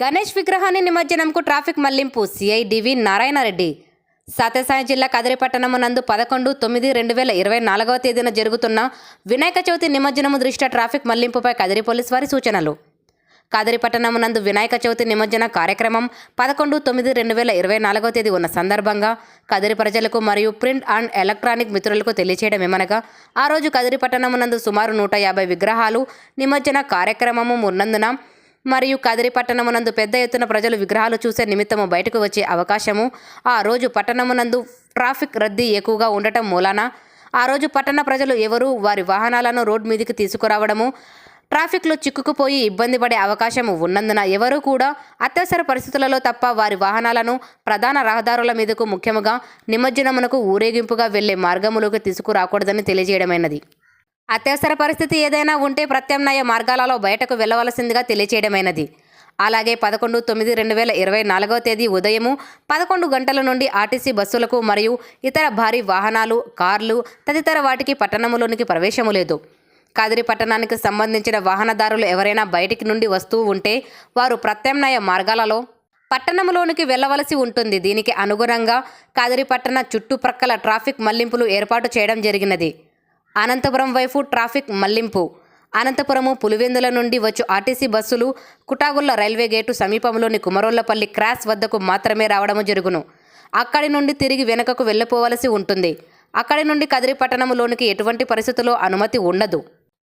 గణేష్ విగ్రహాన్ని నిమజ్జనంకు traffic మళ్ళింపు. CI D V Narayanareddy. Sathyasai జిల్లా కదిరిపట్టణము నందు పదకొండు తొమ్మిది రెండు వేల ఇరవై నాలుగవ తేదీన జరుగుతున్న వినాయక చవితి నిమజ్జనము దృష్ట్యా ట్రాఫిక్ మళ్ళింపుపై కదిరి పోలీస్ వారి సూచనలు. కదిరిపట్టణము నందు వినాయక చవితి నిమజ్జన కార్యక్రమం పదకొండు తొమ్మిది రెండు వేల ఇరవై నాలుగవ తేదీ ఉన్న సందర్భంగా కదిరి ప్రజలకు మరియు ప్రింట్ అండ్ ఎలక్ట్రానిక్ మిత్రులకు తెలియచేయడం ఏమనగా ఆ రోజు కదిరిపట్టణము నందు సుమారు నూట యాభై విగ్రహాలు నిమజ్జన కార్యక్రమము ఉన్నందున మరియు కదిరి పట్టణమునందు పెద్ద ఎత్తున ప్రజలు విగ్రహాలు చూసే నిమిత్తము బయటకు వచ్చే అవకాశము. ఆ రోజు పట్టణమునందు ట్రాఫిక్ రద్దీ ఎక్కువగా ఉండటం మూలాన ఆ రోజు పట్టణ ప్రజలు ఎవరు వారి వాహనాలను రోడ్ మీదకి తీసుకురావడము ట్రాఫిక్లో చిక్కుకుపోయి ఇబ్బంది పడే అవకాశం ఉన్నందున ఎవరూ కూడా అత్యవసర పరిస్థితులలో తప్ప వారి వాహనాలను ప్రధాన రహదారుల మీదకు ముఖ్యముగా నిమజ్జనమునకు ఊరేగింపుగా వెళ్ళే మార్గములోకి తీసుకురాకూడదని తెలియజేయడమైనది. అత్యవసర పరిస్థితి ఏదైనా ఉంటే ప్రత్యామ్నాయ మార్గాలలో బయటకు వెళ్ళవలసిందిగా తెలియచేయడమైనది. అలాగే పదకొండు తొమ్మిది రెండు వేల ఇరవై నాలుగవ తేదీ ఉదయము పదకొండు గంటల నుండి ఆర్టీసీ బస్సులకు మరియు ఇతర భారీ వాహనాలు కార్లు తదితర వాటికి పట్టణములోనికి ప్రవేశము లేదు. కాదిరి పట్టణానికి సంబంధించిన వాహనదారులు ఎవరైనా బయటికి నుండి వస్తూ ఉంటే వారు ప్రత్యామ్నాయ మార్గాలలో పట్టణంలోనికి వెళ్ళవలసి ఉంటుంది. దీనికి అనుగుణంగా కాదిరి పట్టణ చుట్టుప్రక్కల ట్రాఫిక్ మళ్ళింపులు ఏర్పాటు చేయడం జరిగినది. అనంతపురం వైపు ట్రాఫిక్ మళ్ళింపు. అనంతపురము పులివెందుల నుండి వచ్చు ఆర్టీసీ బస్సులు కుటాగుల్ల రైల్వే గేటు సమీపంలోని కుమరోళ్ళపల్లి క్రాస్ వద్దకు మాత్రమే రావడము జరుగును. అక్కడి నుండి తిరిగి వెనుకకు వెళ్ళిపోవలసి ఉంటుంది. అక్కడి నుండి కదిరి పట్టణంలోనికి ఎటువంటి పరిస్థితుల్లో అనుమతి ఉండదు.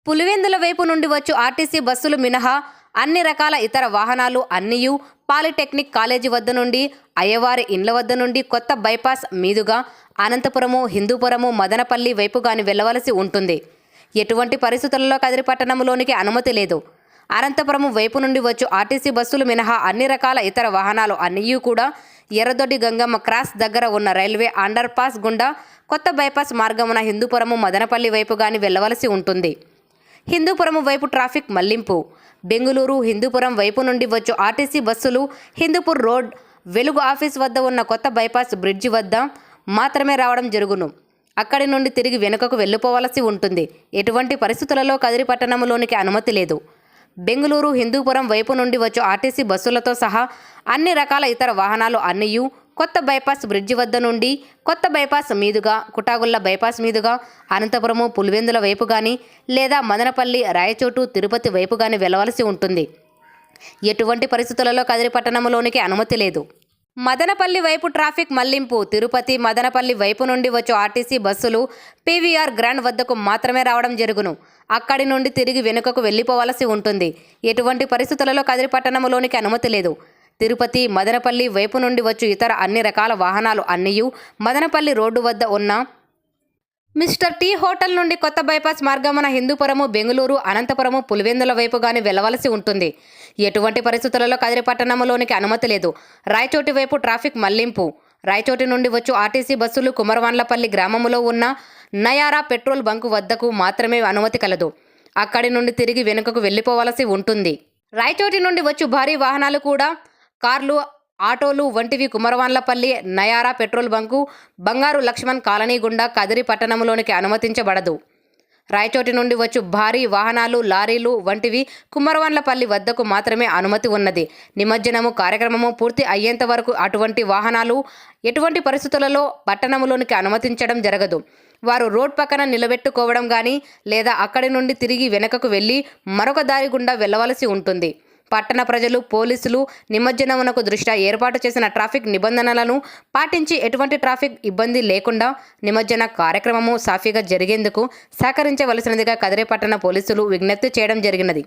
పులివెందుల వైపు నుండి వచ్చు ఆర్టీసీ బస్సులు మినహా అన్ని రకాల ఇతర వాహనాలు అన్నియు పాలిటెక్నిక్ కాలేజీ వద్ద నుండి అయ్యవారి ఇండ్ల వద్ద నుండి కొత్త బైపాస్ మీదుగా అనంతపురము హిందూపురము మదనపల్లి వైపు గాని వెళ్ళవలసి ఉంటుంది. ఎటువంటి పరిస్థితులలో కదిరి పట్టణంలోనికి అనుమతి లేదు. అనంతపురం వైపు నుండి వచ్చు ఆర్టీసీ బస్సులు మినహా అన్ని రకాల ఇతర వాహనాలు అన్నీ కూడా ఎర్రదొడ్డి గంగమ్మ క్రాస్ దగ్గర ఉన్న రైల్వే అండర్ పాస్ గుండా కొత్త బైపాస్ మార్గమున హిందూపురము మదనపల్లి వైపు గాని వెళ్ళవలసి ఉంటుంది. హిందూపురం వైపు ట్రాఫిక్ మళ్ళింపు. బెంగుళూరు హిందూపురం వైపు నుండి వచ్చు ఆర్టీసీ బస్సులు హిందూపూర్ రోడ్ వెలుగు ఆఫీస్ వద్ద ఉన్న కొత్త బైపాస్ బ్రిడ్జి వద్ద మాత్రమే రావడం జరుగును. అక్కడి నుండి తిరిగి వెనుకకు వెళ్ళిపోవలసి ఉంటుంది. ఎటువంటి పరిస్థితులలో కదిరి పట్టణంలోనికి అనుమతి లేదు. బెంగుళూరు హిందూపురం వైపు నుండి వచ్చు ఆర్టీసీ బస్సులతో సహా అన్ని రకాల ఇతర వాహనాలు అన్నీయు కొత్త బైపాస్ బ్రిడ్జి వద్ద నుండి కొత్త బైపాస్ మీదుగా కుటాగుల్ల బైపాస్ మీదుగా అనంతపురము పులివెందుల వైపు కానీ లేదా మదనపల్లి రాయచోటు తిరుపతి వైపు కానీ వెళ్ళవలసి ఉంటుంది. ఎటువంటి పరిస్థితులలో కదిరి పట్టణంలోనికి అనుమతి లేదు. మదనపల్లి వైపు ట్రాఫిక్ మళ్ళింపు. తిరుపతి మదనపల్లి వైపు నుండి వచ్చు ఆర్టీసీ బస్సులు పీవీఆర్ గ్రాండ్ వద్దకు మాత్రమే రావడం జరుగును. అక్కడి నుండి తిరిగి వెనుకకు వెళ్ళిపోవలసి ఉంటుంది. ఎటువంటి పరిస్థితులలో కదిరి పట్టణంలోనికి అనుమతి లేదు. తిరుపతి మదనపల్లి వైపు నుండి వచ్చు ఇతర అన్ని రకాల వాహనాలు అన్నీయు మదనపల్లి రోడ్డు వద్ద ఉన్న మిస్టర్ టీ హోటల్ నుండి కొత్త బైపాస్ మార్గమున హిందూపురము బెంగళూరు అనంతపురము పులివెందుల వైపు వెళ్ళవలసి వెళ్ళవలసి ఉంటుంది. ఎటువంటి పరిస్థితులలో కదిరిపట్టణంలోనికి అనుమతి లేదు. రాయచోటి వైపు ట్రాఫిక్ మళ్ళింపు. రాయచోటి నుండి వచ్చు ఆర్టీసీ బస్సులు కుమరవాన్లపల్లి గ్రామములో ఉన్న నయారా పెట్రోల్ బంకు వద్దకు మాత్రమే అనుమతి కలదు. అక్కడి నుండి తిరిగి వెనుకకు వెళ్ళిపోవలసి ఉంటుంది. రాయచోటి నుండి వచ్చు భారీ వాహనాలు కూడా కార్లు ఆటోలు వంటివి కుమరవాన్లపల్లి నయారా పెట్రోల్ బంకు బంగారు లక్ష్మణ్ కాలనీ గుండా కదిరి పట్టణంలోనికి అనుమతించబడదు. రాయచోటి నుండి వచ్చు భారీ వాహనాలు లారీలు వంటివి కుమ్మరవాన్లపల్లి వద్దకు మాత్రమే అనుమతి ఉన్నది. నిమజ్జనము కార్యక్రమము పూర్తి అయ్యేంత వరకు అటువంటి వాహనాలు ఎటువంటి పరిస్థితులలో పట్టణంలోనికి అనుమతించడం జరగదు. వారు రోడ్ పక్కన నిలబెట్టుకోవడం కానీ లేదా అక్కడి నుండి తిరిగి వెనకకు వెళ్ళి మరొక దారి గుండా వెళ్ళవలసి ఉంటుంది. పట్టణ ప్రజలు పోలీసులు నిమజ్జనమునకు దృష్ట్యా ఏర్పాటు చేసిన ట్రాఫిక్ నిబంధనలను పాటించి ఎటువంటి ట్రాఫిక్ ఇబ్బంది లేకుండా నిమజ్జన కార్యక్రమము సాఫీగా జరిగేందుకు సహకరించవలసినదిగా కదిరే పట్టణ పోలీసులు విజ్ఞప్తి చేయడం జరిగినది.